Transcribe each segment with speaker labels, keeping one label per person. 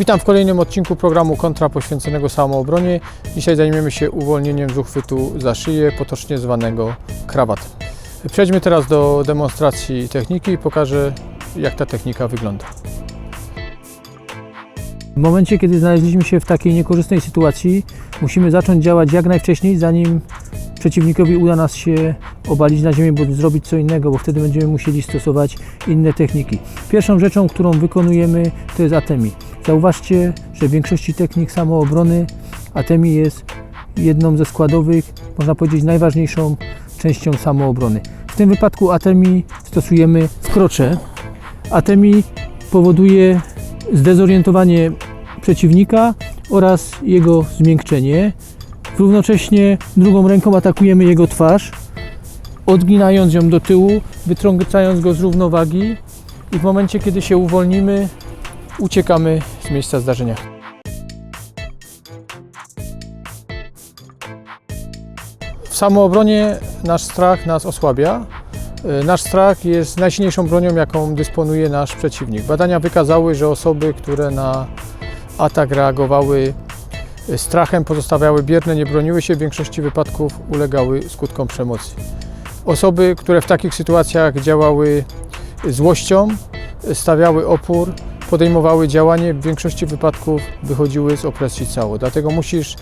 Speaker 1: Witam w kolejnym odcinku programu Kontra poświęconego samoobronie. Dzisiaj zajmiemy się uwolnieniem z uchwytu za szyję, potocznie zwanego krawatem. Przejdźmy teraz do demonstracji techniki i pokażę jak ta technika wygląda.
Speaker 2: W momencie, kiedy znaleźliśmy się w takiej niekorzystnej sytuacji, musimy zacząć działać jak najwcześniej, zanim przeciwnikowi uda nas się obalić na ziemię, bądź zrobić co innego, bo wtedy będziemy musieli stosować inne techniki. Pierwszą rzeczą, którą wykonujemy, to jest atemi. Zauważcie, że w większości technik samoobrony atemi jest jedną ze składowych, można powiedzieć najważniejszą częścią samoobrony. W tym wypadku atemi stosujemy w krocze. Atemi powoduje zdezorientowanie przeciwnika oraz jego zmiękczenie. Równocześnie drugą ręką atakujemy jego twarz, odginając ją do tyłu, wytrącając go z równowagi i w momencie, kiedy się uwolnimy, uciekamy z miejsca zdarzenia. W samoobronie nasz strach nas osłabia. E, Nasz strach jest najsilniejszą bronią, jaką dysponuje nasz przeciwnik. Badania wykazały, że osoby, które na atak reagowały e, strachem, pozostawiały bierne, nie broniły się, w większości wypadków ulegały skutkom przemocy. Osoby, które w takich sytuacjach działały złością, e, stawiały opór, podejmowały działanie, w większości wypadków wychodziły z opresji cało. Dlatego musisz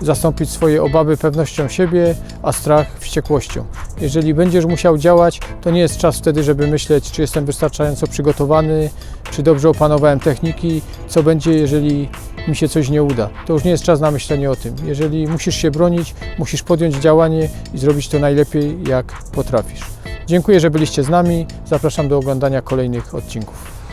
Speaker 2: zastąpić swoje obawy pewnością siebie, a strach wściekłością. Jeżeli będziesz musiał działać, to nie jest czas wtedy, żeby myśleć, czy jestem wystarczająco przygotowany, czy dobrze opanowałem techniki, co będzie, jeżeli mi się coś nie uda. To już nie jest czas na myślenie o tym. Jeżeli musisz się bronić, musisz podjąć działanie i zrobić to najlepiej, jak potrafisz. Dziękuję, że byliście z nami. Zapraszam do oglądania kolejnych odcinków.